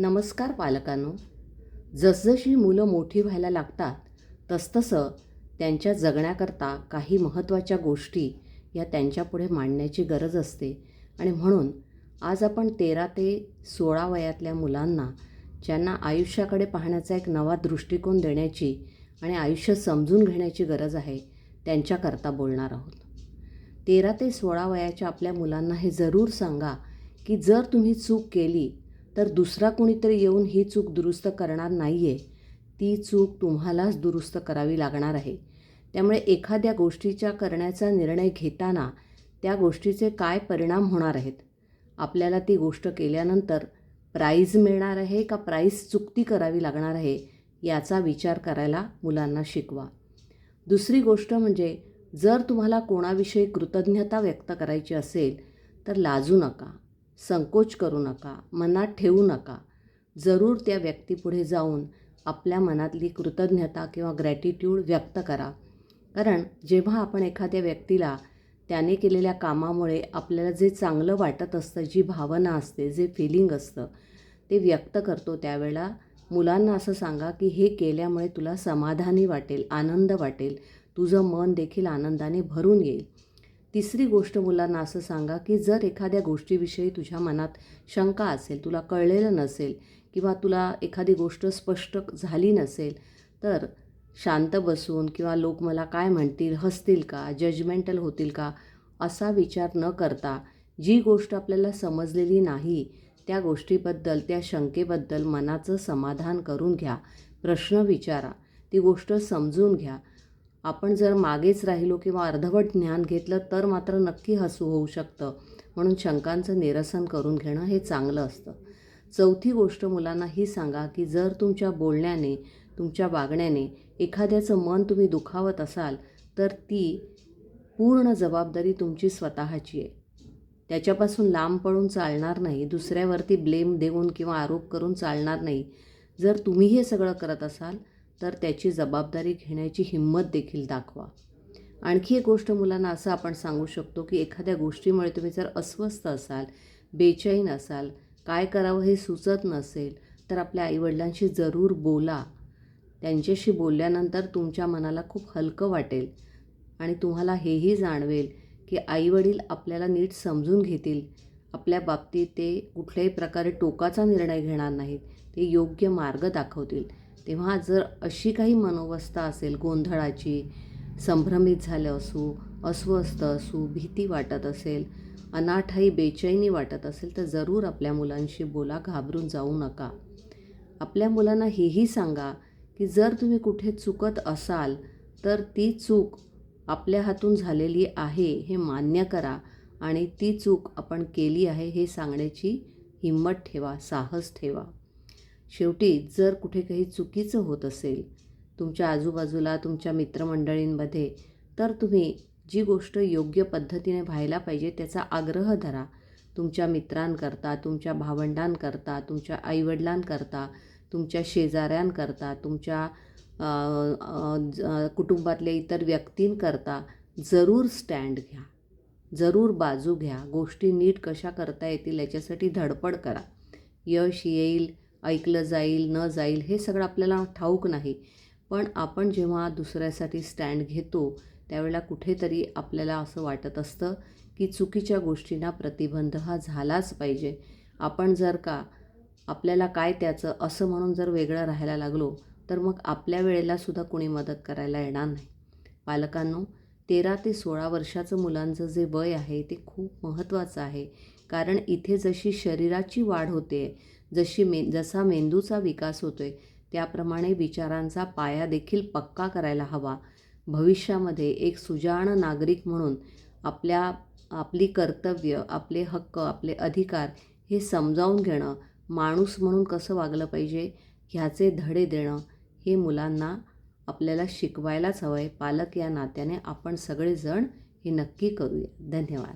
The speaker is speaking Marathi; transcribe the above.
नमस्कार पालकांनो. जसजशी मुलं मोठी व्हायला लागतात तसतसं त्यांच्या जगण्याकरता काही महत्त्वाच्या गोष्टी या त्यांच्यापुढे मांडण्याची गरज असते. आणि म्हणून आज आपण तेरा ते सोळा वयातल्या मुलांना ज्यांना आयुष्याकडे पाहण्याचा एक नवा दृष्टिकोन देण्याची आणि आयुष्य समजून घेण्याची गरज आहे त्यांच्याकरता बोलणार आहोत. तेरा ते सोळा वयाच्या आपल्या मुलांना हे जरूर सांगा की जर तुम्ही चूक केली तर दुसरा कोणीतरी येऊन ही चूक दुरुस्त करणार नाही आहे ती चूक तुम्हालाच दुरुस्त करावी लागणार आहे. त्यामुळे एखाद्या गोष्टीच्या करण्याचा निर्णय घेताना त्या गोष्टीचे काय परिणाम होणार आहेत? आपल्याला ती गोष्ट केल्यानंतर प्राईज मिळणार आहे का प्राईज चुकती करावी लागणार आहे याचा विचार करायला मुलांना शिकवा. दुसरी गोष्ट म्हणजे जर तुम्हाला कोणाविषयी कृतज्ञता व्यक्त करायची असेल तर लाजू नका. संकोच करू नका मनात ठेवू नका. जरूर त्या व्यक्तीपुढे जाऊन आपल्या मनातली कृतज्ञता किंवा ग्रॅटिट्यूड व्यक्त करा. कारण जेव्हा आपण एखाद्या व्यक्तीला त्याने केलेल्या कामामुळे आपल्याला जे चांगलं वाटत असतं जी भावना असते जे फिलिंग असतं ते व्यक्त करतो त्यावेळेला मुलांना असं सांगा की हे केल्यामुळे तुला समाधानी वाटेल आनंद वाटेल. तुझं मन देखील आनंदाने भरून येईल. तिसरी गोष्ट मुलांना असं सांगा की जर एखाद्या गोष्टीविषयी तुझ्या मनात शंका असेल तुला कळलेलं नसेल किंवा तुला एखादी गोष्ट स्पष्ट झाली नसेल तर शांत बसून किंवा लोक मला काय म्हणतील हसतील का जजमेंटल होतील का असा विचार न करता जी गोष्ट आपल्याला समजलेली नाही त्या गोष्टीबद्दल त्या शंकेबद्दल मनाचं समाधान करून घ्या प्रश्न विचारा ती गोष्ट समजून घ्या. आपण जर मागेच राहिलो किंवा अर्धवट ज्ञान घेतलं तर मात्र नक्की हसू होऊ शकतं. म्हणून शंकांचं निरसन करून घेणं हे चांगलं असतं. चौथी गोष्ट मुलांना ही सांगा की जर तुमच्या बोलण्याने तुमच्या वागण्याने एखाद्याचं मन तुम्ही दुखावत असाल तर ती पूर्ण जबाबदारी तुमची स्वतःची आहे. त्याच्यापासून लांब पळून चालणार नाही दुसऱ्यावरती ब्लेम देऊन किंवा आरोप करून चालणार नाही. जर तुम्ही हे सगळं करत असाल तर त्याची जबाबदारी घेण्याची हिंमत देखील दाखवा. आणखी एक गोष्ट मुलांना असं आपण सांगू शकतो की एखाद्या गोष्टीमुळे तुम्ही जर अस्वस्थ असाल बेचैन असाल काय करावं हे सुचत नसेल तर आपल्या आईवडिलांशी जरूर बोला. त्यांच्याशी बोलल्यानंतर तुमच्या मनाला खूप हलकं वाटेल आणि तुम्हाला हेही जाणवेल की आईवडील आपल्याला नीट समजून घेतील. आपल्या बाबतीत ते कुठल्याही प्रकारे टोकाचा निर्णय घेणार नाहीत. ते योग्य मार्ग दाखवतील. तेव्हा जर अशी काही मनोवस्था असेल गोंधळाची संभ्रमित झालं असू अस्वस्थ असू भीती वाटत असेल अनाठाई बेचैनी वाटत असेल तर जरूर आपल्या मुलांशी बोला घाबरून जाऊ नका. आपल्या मुलांना हेही सांगा की जर तुम्ही कुठे चुकत असाल तर ती चूक आपल्या हातून झालेली आहे हे मान्य करा आणि ती चूक आपण केली आहे हे सांगण्याची हिंमत ठेवा साहस ठेवा. शेवटी जर कुठे काही चुकीचं होत असेल तुमच्या आजूबाजूला तुमच्या मित्रमंडळींमध्ये तर तुम्ही जी गोष्ट योग्य पद्धतीने व्हायला पाहिजे त्याचा आग्रह धरा. तुमच्या मित्रांकरता तुमच्या भावंडांकरता तुमच्या आईवडिलांकरता तुमच्या शेजाऱ्यांकरता तुमच्या कुटुंबातल्या इतर व्यक्तींकरता जरूर स्टँड घ्या. जरूर बाजू घ्या. गोष्टी नीट कशा करता येतील याच्यासाठी धडपड करा. यश येईल ऐकलं जाईल न जाईल हे सगळं आपल्याला ठाऊक नाही. पण आपण जेव्हा दुसऱ्यासाठी स्टँड घेतो त्यावेळेला कुठेतरी आपल्याला असं वाटत असतं की चुकीच्या गोष्टींना प्रतिबंध हा झालाच पाहिजे. आपण जर का आपल्याला काय त्याचं असं म्हणून जर वेगळं राहायला लागलो तर मग आपल्या वेळेलासुद्धा कोणी मदत करायला येणार नाही. पालकांनो तेरा ते सोळा वर्षाचं मुलांचं जे वय आहे ते खूप महत्त्वाचं आहे. कारण इथे जशी शरीराची वाढ होते जशी मे जसा मेंदूचा विकास होतो आहे त्याप्रमाणे विचारांचा पाया देखील पक्का करायला हवा. भविष्यामध्ये एक सुजाण नागरिक म्हणून आपल्या आपली कर्तव्य आपले हक्क आपले अधिकार हे समजावून घेणं माणूस म्हणून कसं वागलं पाहिजे ह्याचे धडे देणं हे मुलांना आपल्याला शिकवायलाच हवं आहे पालक या नात्याने आपण सगळेजण हे नक्की करूया. धन्यवाद.